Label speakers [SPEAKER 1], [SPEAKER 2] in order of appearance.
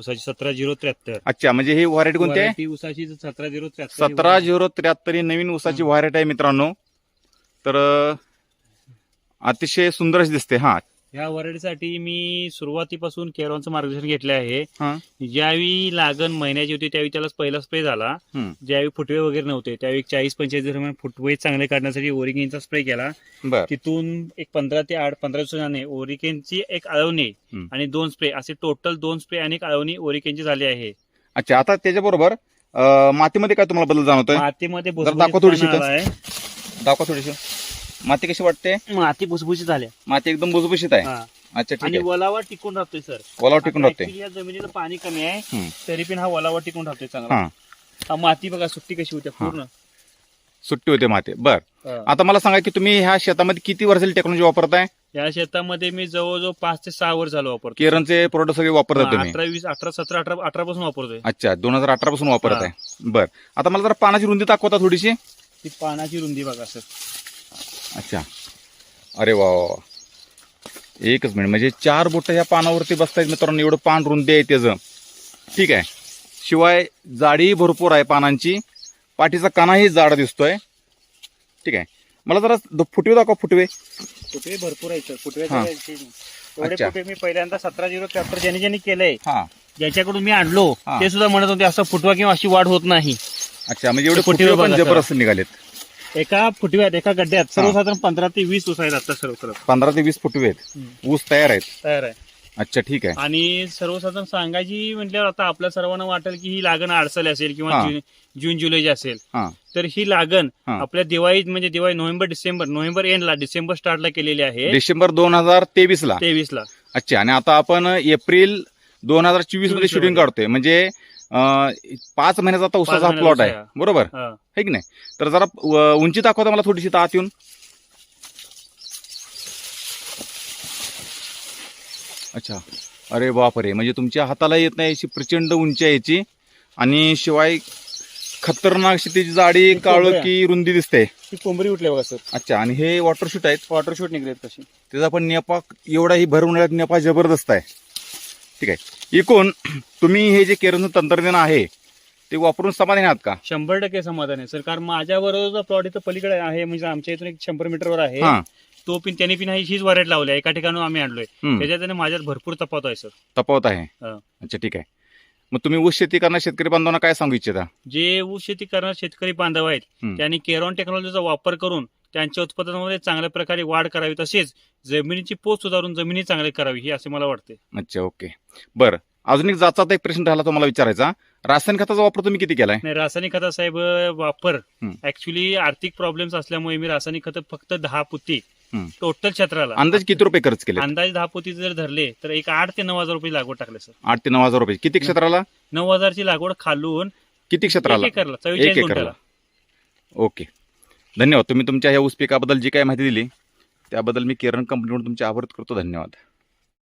[SPEAKER 1] उसाची सतरा झिरो त्र्याहत्तर.
[SPEAKER 2] अच्छा म्हणजे ही व्हरायटी कोणती आहे?
[SPEAKER 1] उसाची सतरा झिरो त्र्याहत्तर
[SPEAKER 2] सतरा झिरो त्र्याहत्तर ही नवीन उसाची व्हरायटी आहे मित्रांनो. तर अतिशय सुंदर अशी दिसते हा.
[SPEAKER 1] ह्या व्हरायटीसाठी मी सुरुवातीपासून केरॉनचं मार्गदर्शन घेतले आहे.
[SPEAKER 2] हा.
[SPEAKER 1] ज्यावेळी लागण महिन्याची होती त्यावेळी त्याला पहिला स्प्रे झाला. ज्यावेळी फुटवे वगैरे नव्हते त्यावेळी चाळीस पंचेचाळीस दरम्यान फुटवे चांगले काढण्यासाठी ओरिकेनचा स्प्रे केला. तिथून एक पंधरा ते आठ पंधरा दिवसाने ओरिकेनची एक
[SPEAKER 2] हम्म.
[SPEAKER 1] आणि दोन स्प्रे असे टोटल दोन स्प्रे आणि एक आळवणी ओरिकेनची झाली आहे.
[SPEAKER 2] अच्छा आता त्याच्याबरोबर मातीमध्ये काय तुम्हाला बदल जाणवतोय?
[SPEAKER 1] मातीमध्ये
[SPEAKER 2] दाखवा थोडीशी दाखवा थोडीशी. माती कशी वाटते?
[SPEAKER 1] माती भुसभुशीत झाल्या
[SPEAKER 2] माती एकदम भुसभुशीत आहे.
[SPEAKER 1] हा.
[SPEAKER 2] अच्छा ठीक
[SPEAKER 1] आणि
[SPEAKER 2] आहे.
[SPEAKER 1] वलावा टिकून राहतोय सर.
[SPEAKER 2] ओलावा टिकून
[SPEAKER 1] आता
[SPEAKER 2] राहते
[SPEAKER 1] actually या जमिनीला पाणी कमी आहे. तरी पण हा वलावा टिकून राहतोय चांगला.
[SPEAKER 2] हा.
[SPEAKER 1] हा माती बघा सुट्टी कशी होते पूर्ण.
[SPEAKER 2] सुट्टी होते माती. बर.
[SPEAKER 1] हा.
[SPEAKER 2] आता मला सांगा की तुम्ही ह्या शेतामध्ये किती वर्षाची टेक्नॉलॉजी वापरताय?
[SPEAKER 1] या शेतामध्ये मी जवळजवळ पाच ते सहा वर झालो वापरतो
[SPEAKER 2] केरनचे प्रोडक्ट सगळे वापरता तुम्ही.
[SPEAKER 1] अठरा वीस अठरा सतरा अठरा अठरा पासून वापरतोय.
[SPEAKER 2] अच्छा दोन हजार अठरा पासून वापरत आहे. बर. आता मला जरा पानाची रुंदी दाखवता थोडीशी.
[SPEAKER 1] ती पानाची रुंदी बघा सर.
[SPEAKER 2] अच्छा. अरे वा वा वा. एकच मिनिट म्हणजे चार बोट ह्या पानावरती बसतायत मित्रांनो एवढं पान रुंदी आहे त्याचं. ठीक आहे. शिवाय जाडी भरपूर आहे पानांची. पाठीचा कानाही जाड दिसतोय. ठीक आहे. मला जरा द- फुटवे दाखवा फुटवे.
[SPEAKER 1] फुटवे भरपूर आहेत सर. फुटवे
[SPEAKER 2] हा.
[SPEAKER 1] एवढे
[SPEAKER 2] अच्छा.
[SPEAKER 1] फुटवे मी पहिल्यांदा सतरा झिरो त्र्याहत्तर ज्याने ज्यांनी केलंय
[SPEAKER 2] हा.
[SPEAKER 1] ज्याच्याकडून मी आणलो
[SPEAKER 2] हा.
[SPEAKER 1] ते सुद्धा म्हणत होते असं फुटवा किंवा अशी वाढ होत नाही.
[SPEAKER 2] अच्छा म्हणजे एवढे
[SPEAKER 1] फुटवे
[SPEAKER 2] फुटवे पण
[SPEAKER 1] बघा
[SPEAKER 2] जबरदस्त निघालेत.
[SPEAKER 1] एका फुटव्यात एका गड्ड्यात सर्वसाधारण पंधरा ते वीस ऊस आहेत आता सर्व सर्व
[SPEAKER 2] पंधरा ते वीस फुटवे आहेत. ऊस तयार आहेत.
[SPEAKER 1] तयार आहे.
[SPEAKER 2] अच्छा ठीक आहे.
[SPEAKER 1] आणि सर्वसाधारण सांगायची म्हटल्यावर आता आपल्या सर्वांना वाटेल की ही लागण अडसल असेल किंवा
[SPEAKER 2] हा.
[SPEAKER 1] जून जून जुलै असेल
[SPEAKER 2] हा.
[SPEAKER 1] तर ही लागण
[SPEAKER 2] हा.
[SPEAKER 1] आपल्या दिवाळीत म्हणजे दिवाळी नोव्हेंबर डिसेंबर नोव्हेंबर एंडला डिसेंबर स्टार्टला केलेली आहे.
[SPEAKER 2] डिसेंबर दोन हजार तेवीस ला.
[SPEAKER 1] तेवीस ला.
[SPEAKER 2] अच्छा आणि आता आपण एप्रिल दोन हजार चोवीसमध्ये
[SPEAKER 1] 24
[SPEAKER 2] शूटिंग. काढतोय. म्हणजे पाच महिन्याचा आता उसाचा हा प्लॉट आहे.
[SPEAKER 1] आहे.
[SPEAKER 2] बरोबर?
[SPEAKER 1] हा.
[SPEAKER 2] है की नाही? तर जरा अं, उंची दाखवता मला थोडीशी तर आत येऊन. अच्छा. अरे बापरे. म्हणजे तुमच्या हाताला येत नाही अशी प्रचंड उंची आहे याची. आणि शिवाय खतरनाक अशी त्याची जाडी काळो. की रुंदी दिसते.
[SPEAKER 1] ती कोंबडी उठले बघा सर.
[SPEAKER 2] अच्छा. आणि हे वॉटर शूट आहेत?
[SPEAKER 1] वॉटर शूट निघलेत कशी
[SPEAKER 2] त्याचा पण नेपा एवढाही भर उन्हाळ्यात नेपा जबरदस्त आहे. ठीक आहे. एकूण तुम्ही हे जे केरळचं तंत्रज्ञान आहे ते वापरून समाधानी आहात का?
[SPEAKER 1] शंभर टक्के समाधान आहे सर. कारण माझ्या बरोबर प्लॉट इथं पलीकडे आहे म्हणजे आमच्या इथून एक शंभर मीटरवर आहे
[SPEAKER 2] हा.
[SPEAKER 1] तो पिन त्याने पिन हीच वरेट लावली आहे. एका ठिकाणी आम्ही आणलोय.
[SPEAKER 2] हम्म,
[SPEAKER 1] त्याच्यात आणि माझ्यात भरपूर तफावत आहे सर.
[SPEAKER 2] तफावत आहे?
[SPEAKER 1] हा.
[SPEAKER 2] अच्छा ठीक आहे. मग तुम्ही ऊस शेती करणार शेतकरी बांधवांना काय सांगू इच्छिता?
[SPEAKER 1] जे ऊस शेती करणारे शेतकरी बांधव आहेत
[SPEAKER 2] हम्म.
[SPEAKER 1] त्यांनी केरॉन टेक्नॉलॉजीचा वापर करून त्यांच्या उत्पादनामध्ये चांगल्या प्रकारे वाढ करावी तसेच जमिनीची पोच सुधारून जमिनी चांगली करावी ही असे मला वाटते.
[SPEAKER 2] अच्छा ओके. बरं. अजून एक जाचा एक प्रश्न राहिला तो मला विचारायचा. रासायनिक खताचा वापर तुम्ही किती केलाय?
[SPEAKER 1] नाही रासायनिक खता साहेब वापर. ऍक्च्युली आर्थिक प्रॉब्लेम्स असल्यामुळे मी रासायनिक खत फक्त दहा पुती. टोटल क्षेत्राला.
[SPEAKER 2] अंदाज किती रुपये खर्च केले?
[SPEAKER 1] अंदाजे दहा पोती जर धरले तर एक आठ ते नऊ हजार रुपये लागवड टाकले सर.
[SPEAKER 2] आठ ते नऊ हजार रुपये. किती क्षेत्राला?
[SPEAKER 1] नऊ हजारची लागवड खालून
[SPEAKER 2] किती क्षेत्राला?
[SPEAKER 1] चव्वेचाळीस गुंठ्याला.
[SPEAKER 2] ओके. धन्यवाद. तुम्ही तुमच्या ह्या ऊस पिकाबद्दल जी काय माहिती दिली त्याबद्दल मी केरन कंपनीकडून तुमचे आभार करतो. धन्यवाद.